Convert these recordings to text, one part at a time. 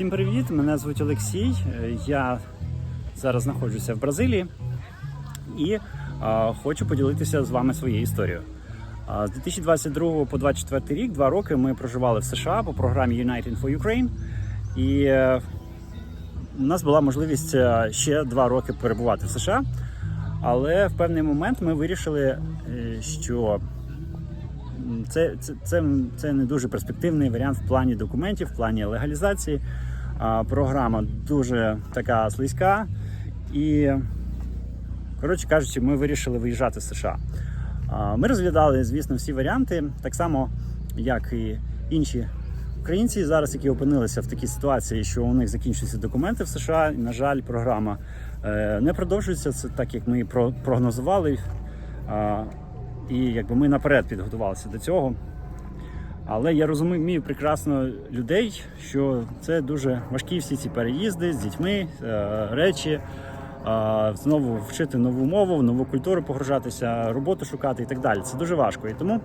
Всім привіт! Мене звуть Олексій. Е, Я зараз знаходжуся в Бразилії і а, хочу поділитися з вами своєю історією. А, з 2022 по 2024 рік, два роки, ми проживали в США по програмі United for Ukraine. І е, у нас була можливість е, ще два роки перебувати в США. Але в певний момент ми вирішили, е, що це, це, це, це не дуже перспективний варіант в плані документів, в плані легалізації. А, програма дуже така слизька. І, коротше кажучи, ми вирішили виїжджати з США. А, Ми розглядали, звісно, всі варіанти, так само, як і інші українці зараз, які опинилися в такій ситуації, що у них закінчуються документи в США. І, на жаль, програма е, не продовжується. Це так, як ми прогнозували. І якби ми наперед підготувалися до цього. Але я розумію прекрасно людей, що це дуже важкі всі ці переїзди з дітьми, е, речі, е, знову вчити нову мову, нову культуру погружатися, роботу шукати і так далі. Це дуже важко. І тому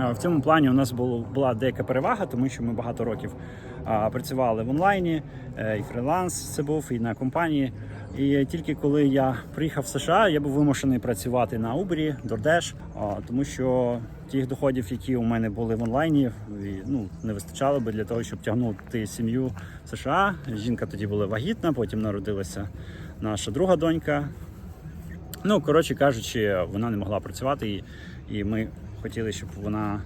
е, в цьому плані у нас була деяка перевага, тому що ми багато років працювали в онлайні, і фриланс це був, і на компанії. І тільки коли я приїхав в США, я був вимушений працювати на Uber, DoorDash, тому що тих доходів, які у мене були в онлайні, ну, не вистачало би для того, щоб тягнути сім'ю в США. Жінка тоді була вагітна, потім народилася наша друга донька. Ну, коротше кажучи, вона не могла працювати, і, і ми хотіли, щоб вона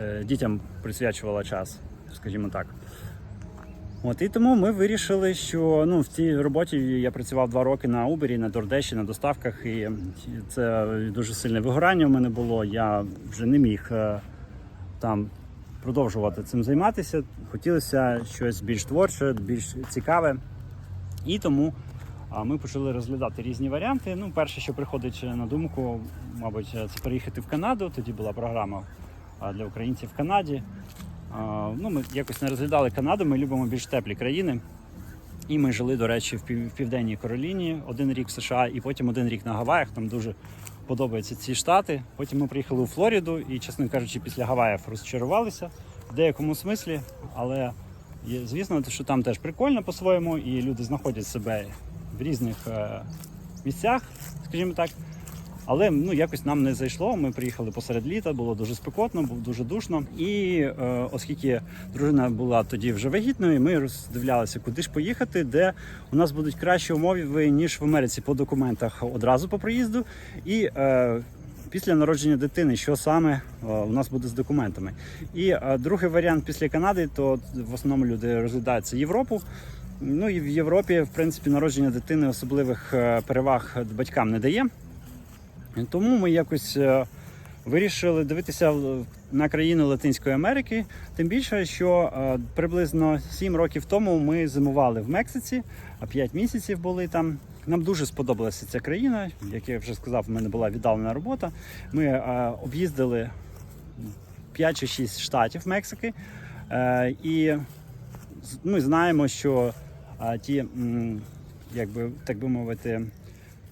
е, дітям присвячувала час, скажімо так. От і тому ми вирішили, що ну в цій роботі я працював два роки на Uber, на DoorDash, на доставках, і це дуже сильне вигорання в мене було. Я вже не міг е, там продовжувати цим займатися. Хотілося щось більш творче, більш цікаве. І тому ми почали розглядати різні варіанти. Ну, перше, що приходить на думку, мабуть, це переїхати в Канаду. Тоді була програма для українців в Канаді. Ну, ми якось не розглядали Канаду, ми любимо більш теплі країни. І ми жили, до речі, в пів- в Південній Кароліні один рік в США і потім один рік на Гаваях. Нам дуже подобаються ці штати. Потім ми приїхали у Флориду і, чесно кажучи, після Гаваїв розчарувалися в деякому смислі. Але звісно, що там теж прикольно по-своєму, і люди знаходять себе в різних е, місцях, скажімо так. Але ну якось нам не зайшло. Ми приїхали посеред літа, було дуже спекотно, було дуже душно. І е, оскільки дружина була тоді вже вагітною, ми роздивлялися, куди ж поїхати, де у нас будуть кращі умови ніж в Америці по документах одразу по приїзду. І е, після народження дитини, що саме е, у нас буде з документами. І е, другий варіант після Канади, то в основному люди розглядаються Європу. Ну і в Європі, в принципі, народження дитини особливих е, переваг батькам не дає. Тому ми якось е, вирішили дивитися на країни Латинської Америки. Тим більше, що е, приблизно 7 років тому ми зимували в Мексиці, а 5 місяців були там. Нам дуже сподобалася ця країна. Як я вже сказав, в мене була віддалена робота. Ми е, об'їздили 5 чи 6 штатів Мексики. І ми знаємо, що ті, м, як би так би мовити,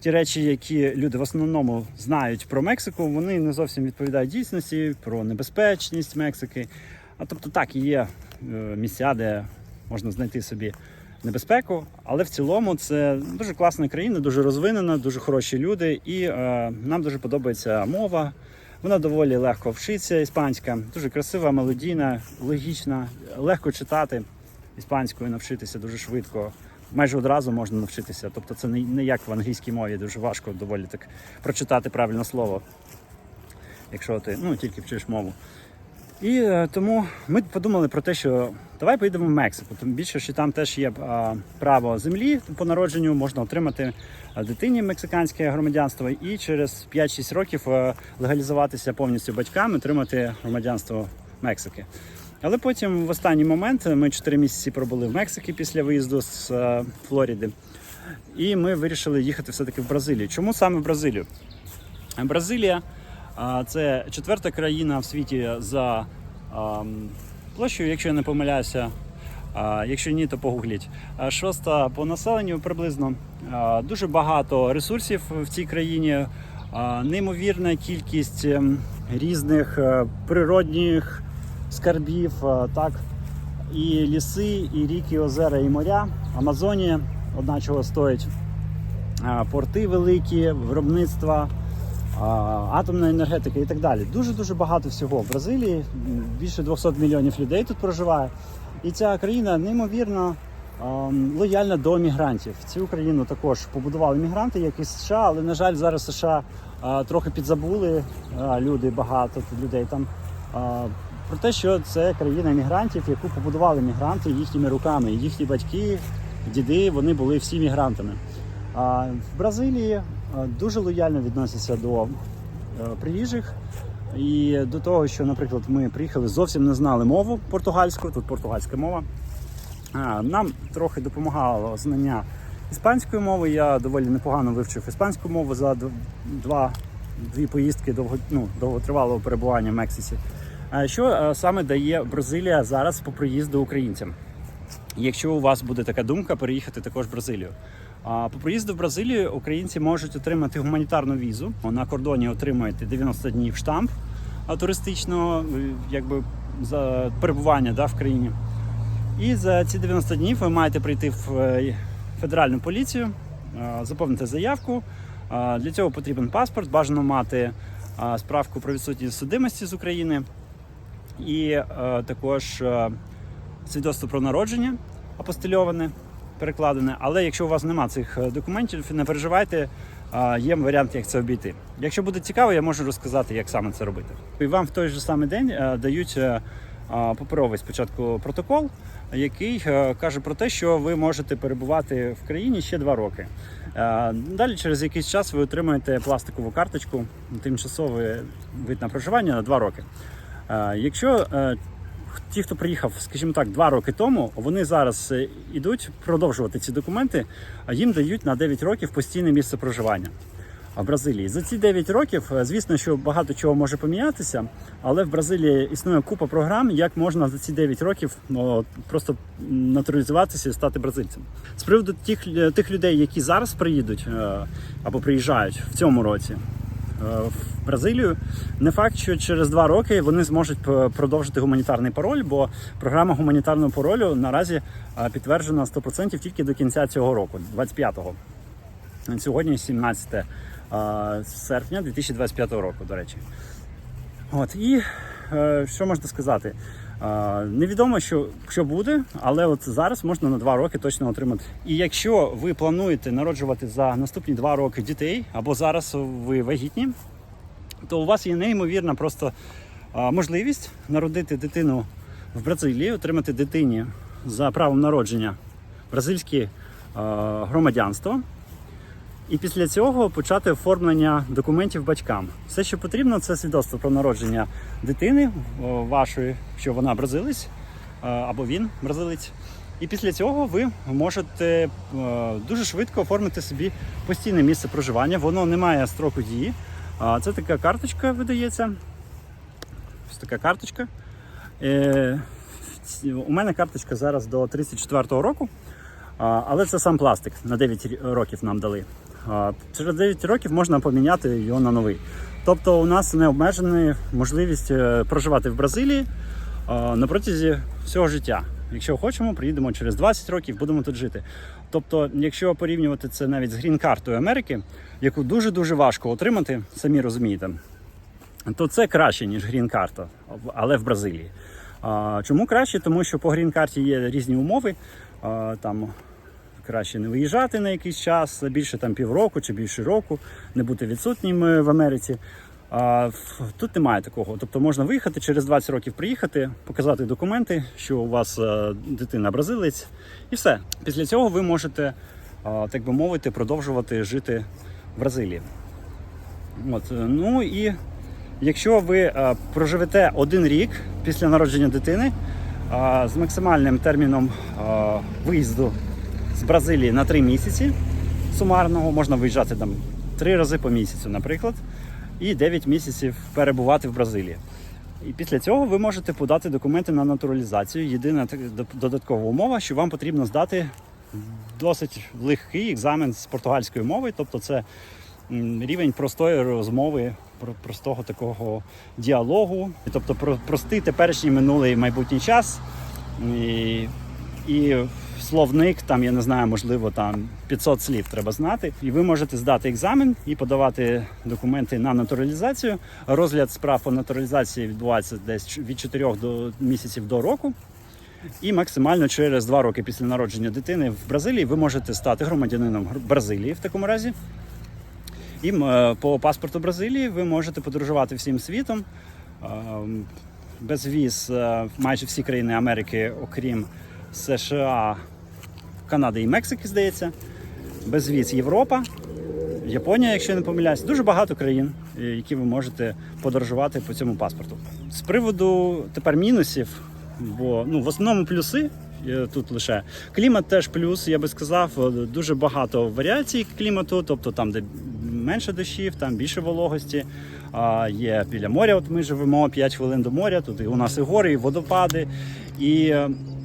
ті речі, які люди в основному знають про Мексику, вони не зовсім відповідають дійсності про небезпечність Мексики. А тобто так, є е, місця, де можна знайти собі небезпеку, але в цілому це дуже класна країна, дуже розвинена, дуже хороші люди, і е, нам дуже подобається мова. Вона доволі легко вчиться, іспанська, дуже красива, мелодійна, логічна, легко читати іспанською, навчитися дуже швидко. Майже одразу можна навчитися. Тобто це не, як в англійській мові, дуже важко доволі так прочитати правильне слово, якщо ти ну, тільки вчиш мову. І е, тому ми подумали про те, що давай поїдемо в Мексику. Тим більше, що там теж є е, право землі по народженню, можна отримати е, дитині мексиканське громадянство і через 5-6 років е, легалізуватися повністю батькам, і отримати громадянство Мексики. Але потім в останній момент ми 4 місяці пробули в Мексиці після виїзду з е, Флориди. І ми вирішили їхати все-таки в Бразилію. Чому саме в Бразилію? Бразилія а, це четверта країна в світі за ам, площею, якщо я не помиляюся. А, Якщо ні, то погугліть. Шоста по населенню приблизно. А, Дуже багато ресурсів в цій країні, неймовірна кількість ем, різних е, природних скарбів. е, Так, і ліси, і ріки, озера, і моря. Амазонія одначого стоїть. Порти великі, виробництва, атомна енергетика і так далі. Дуже дуже багато всього в Бразилії. Більше 200 мільйонів людей тут проживає. І ця країна неймовірно ем, лояльна до мігрантів. Цю країну також побудували мігранти, як і США, але на жаль, зараз США трохи підзабули люди, багато людей там. Про те, що це країна мігрантів, яку побудували мігранти їхніми руками. Їхні батьки, діди, вони були всі мігрантами. А в Бразилії дуже лояльно відносяться до е, приїжджих. І до того, що, наприклад, ми приїхали, зовсім не знали мову португальську, тут португальська мова. Нам трохи допомагало знання іспанської мови. Я доволі непогано вивчив іспанську мову за два, дві поїздки довго, ну, довготривалого перебування в Мексиці. Що е, саме дає Бразилія зараз по приїзду українцям? Якщо у вас буде така думка, переїхати також в Бразилію. По приїзду в Бразилію українці можуть отримати гуманітарну візу. На кордоні отримуєте 90 днів штамп туристичного, е, якби за перебування да, в країні. І за ці 90 днів ви маєте прийти в е, федеральну поліцію, заповнити заявку. Для цього потрібен паспорт, бажано мати справку про відсутність судимості з України і е, також е, свідоцтво про народження апостильоване, перекладене. Але якщо у вас немає цих е, документів, не переживайте, е, є варіант, як це обійти. Якщо буде цікаво, я можу розказати, як саме це робити. І вам в той же самий день е, дають е, е, паперовий спочатку протокол, який е, каже про те, що ви можете перебувати в країні ще два роки. Далі, через якийсь час, ви отримаєте пластикову карточку, тимчасовий вид на проживання на два роки. Е, Якщо е, ті, хто приїхав, скажімо так, два роки тому, вони зараз е, ідуть продовжувати ці документи, а їм дають на 9 років постійне місце проживання. В Бразилії за ці 9 років, е, звісно, що багато чого може помінятися, але в Бразилії існує купа програм, як можна за ці 9 років ну, просто натуралізуватися і стати бразильцем. З приводу тих, е, тих людей, які зараз приїдуть е, або приїжджають в цьому році, е, в Бразилію. Не факт, що через два роки вони зможуть продовжити гуманітарний пароль, бо програма гуманітарного паролю наразі е, підтверджена 100% тільки до кінця цього року, 25-го. Сьогодні 17 е, серпня 2025 року, до речі. От і е, що можна сказати? Невідомо, що, що буде, але от зараз можна на два роки точно отримати. І якщо ви плануєте народжувати за наступні два роки дітей, або зараз ви вагітні, то у вас є неймовірна просто можливість народити дитину в Бразилії, отримати дитині за правом народження бразильське громадянство. І після цього почати оформлення документів батькам. Все, що потрібно, це свідоцтво про народження дитини вашої, що вона бразилець або він бразилець. І після цього ви можете дуже швидко оформити собі постійне місце проживання. Воно не має строку дії. Це така карточка видається. Ось така карточка. Е, У мене карточка зараз до 34-го року. Але це сам пластик на 9 років нам дали. Через 9 років можна поміняти його на новий. Тобто у нас не обмежена можливість е, проживати в Бразилії на протязі всього життя. Якщо хочемо, приїдемо через 20 років, будемо тут жити. Тобто, якщо порівнювати це навіть з грін-картою Америки, яку дуже-дуже важко отримати, самі розумієте, то це краще, ніж грін-карта, але в Бразилії. Чому краще? Тому що по грін-карті є різні умови. Там краще не виїжджати на якийсь час, більше там півроку чи більше року, не бути відсутнім е, в Америці. А тут немає такого. Тобто можна виїхати через 20 років приїхати, показати документи, що у вас е, дитина бразилець, і все. Після цього ви можете, а, так би мовити, продовжувати жити в Бразилії. От, е, ну і якщо ви е, проживете один рік після народження дитини е, з максимальним терміном е, виїзду з Бразилії на 3 місяці сумарного, можна виїжджати там 3 рази по місяцю, наприклад, і 9 місяців перебувати в Бразилії. І після цього ви можете подати документи на натуралізацію. Єдина додаткова умова, що вам потрібно здати досить легкий екзамен з португальської мови, тобто це рівень простої розмови, про- простого такого діалогу, тобто про простий теперішній минулий майбутній час. І, і словник, там, я не знаю, можливо, там 500 слів треба знати. І ви можете здати екзамен і подавати документи на натуралізацію. Розгляд справ по натуралізації відбувається десь від 4 до місяців до року. І максимально через 2 роки після народження дитини в Бразилії ви можете стати громадянином Бразилії в такому разі. І по паспорту Бразилії ви можете подорожувати всім світом. Ем, Без віз е, майже всі країни Америки, окрім США, Канади і Мексики, здається. Без віз Європа, Японія, якщо я не помиляюсь, дуже багато країн, е, які ви можете подорожувати по цьому паспорту. З приводу тепер мінусів, бо ну в основному плюси. е, Тут лише клімат теж плюс, я би сказав, е, дуже багато варіацій клімату, тобто там, де менше дощів, там більше вологості. А, є біля моря. От ми живемо 5 хвилин до моря. Тут і у нас і гори, і водопади, і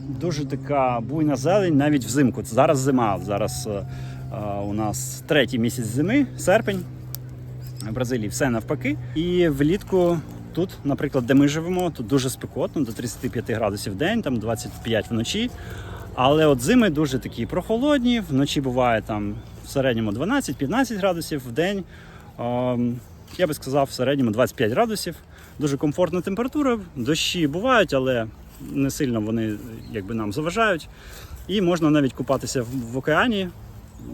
дуже така буйна зелень навіть взимку. Зараз зима. Зараз е, е, у нас третій місяць зими, серпень. В Бразилії все навпаки. І влітку тут, наприклад, де ми живемо, тут дуже спекотно, до 35 градусів в день, там 25 вночі. Але от зими дуже такі прохолодні, вночі буває там в середньому 12-15 градусів в день. ем, Я би сказав, в середньому 25 градусів. Дуже комфортна температура. Дощі бувають, але не сильно вони якби нам заважають. І можна навіть купатися в, океані.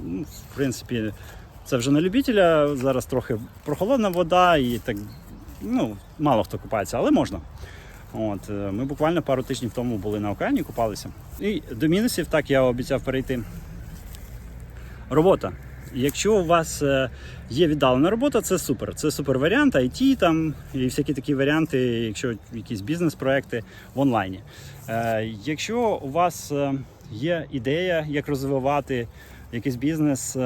Ну, В принципі, це вже на любителя. Зараз трохи прохолодна вода і так ну, мало хто купається, але можна. От, е, ми буквально пару тижнів тому були на океані, купалися. І до мінусів, так я обіцяв перейти. Робота. Якщо у вас е, є віддалена робота, це супер. Це супер варіант, IT там і всякі такі варіанти, якщо якісь бізнес-проекти в онлайні. Е, Якщо у вас е, є ідея, як розвивати якийсь бізнес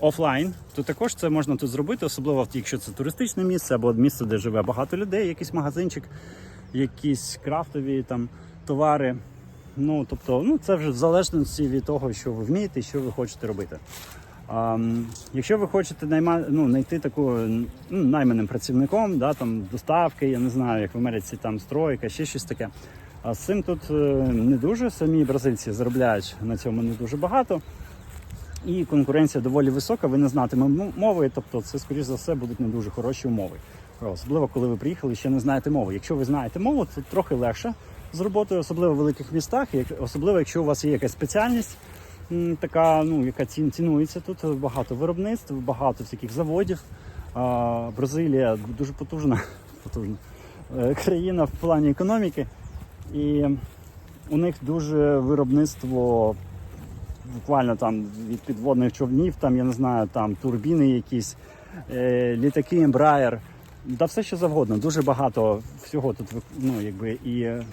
офлайн, то також це можна тут зробити, особливо якщо це туристичне місце або місце, де живе багато людей, якийсь магазинчик, якісь крафтові там товари. Ну, тобто, ну, це вже в залежності від того, що ви вмієте що ви хочете робити. Якщо ви хочете найма, ну, знайти таку ну, найманим працівником, да, там, доставки, я не знаю, як в Америці там стройка, ще щось таке. А з цим тут е, не дуже. Самі бразильці заробляють на цьому не дуже багато. І конкуренція доволі висока, ви не знатиме мови, тобто це, скоріш за все, будуть не дуже хороші умови. Особливо, коли ви приїхали і ще не знаєте мови. Якщо ви знаєте мову, це трохи легше з роботою, особливо в великих містах, особливо, якщо у вас є якась спеціальність, така, ну, яка цін- цінується тут, багато виробництв, багато всяких заводів. Бразилія дуже потужна, потужна е, країна в плані економіки. І у них дуже виробництво буквально там від підводних човнів, там, я не знаю, там турбіни якісь, е, літаки, ембраєр, да все що завгодно. Дуже багато всього тут ну, якби, і е,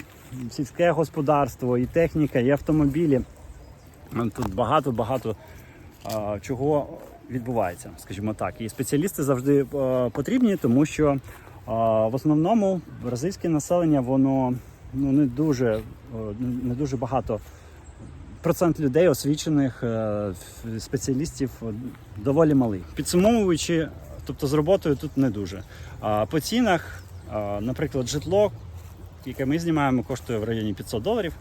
сільське господарство, і техніка, і автомобілі. Тут багато-багато чого відбувається, скажімо так. І спеціалісти завжди а, потрібні, тому що а, в основному бразильське населення воно ну, не дуже, о, не дуже багато. Процент людей освічених е, спеціалістів е, доволі малий. Підсумовуючи, тобто з роботою тут не дуже. А по цінах, наприклад, житло, яке ми знімаємо, коштує в районі 500 доларів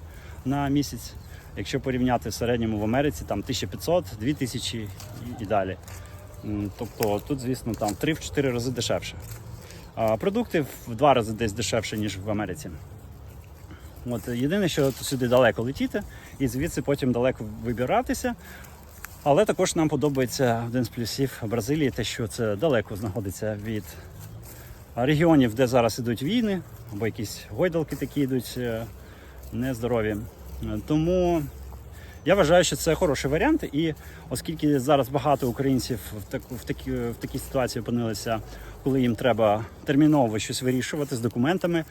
на місяць. Якщо порівняти в середньому в Америці, там 1500, 2000 і, і далі. Тобто тут, звісно, там 3-4 рази дешевше. А продукти в два рази десь дешевше, ніж в Америці. От єдине, що сюди далеко летіти, і звідси потім далеко вибиратися. Але також нам подобається один з плюсів Бразилії, те, що це далеко знаходиться від регіонів, де зараз ідуть війни, або якісь гойдалки такі йдуть е, нездорові. Е, Тому я вважаю, що це хороший варіант. І оскільки зараз багато українців в, таку, в, такі, в такій ситуації опинилися, коли їм треба терміново щось вирішувати з документами,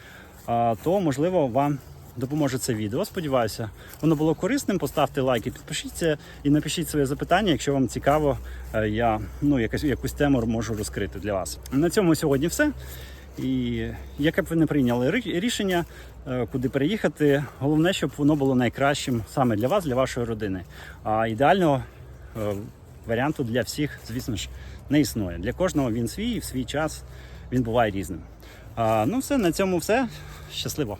то можливо вам допоможе це відео. Сподіваюся, воно було корисним. Поставте лайк і підпишіться і напишіть своє запитання, якщо вам цікаво, е, я ну, якусь, якусь тему можу розкрити для вас. На цьому сьогодні все. І яке б ви не прийняли рішення, е, куди переїхати, головне, щоб воно було найкращим саме для вас, для вашої родини. А ідеального е, варіанту для всіх, звісно ж, не існує. Для кожного він свій, і в свій час він буває різним. А, ну все, на цьому все. Щасливо!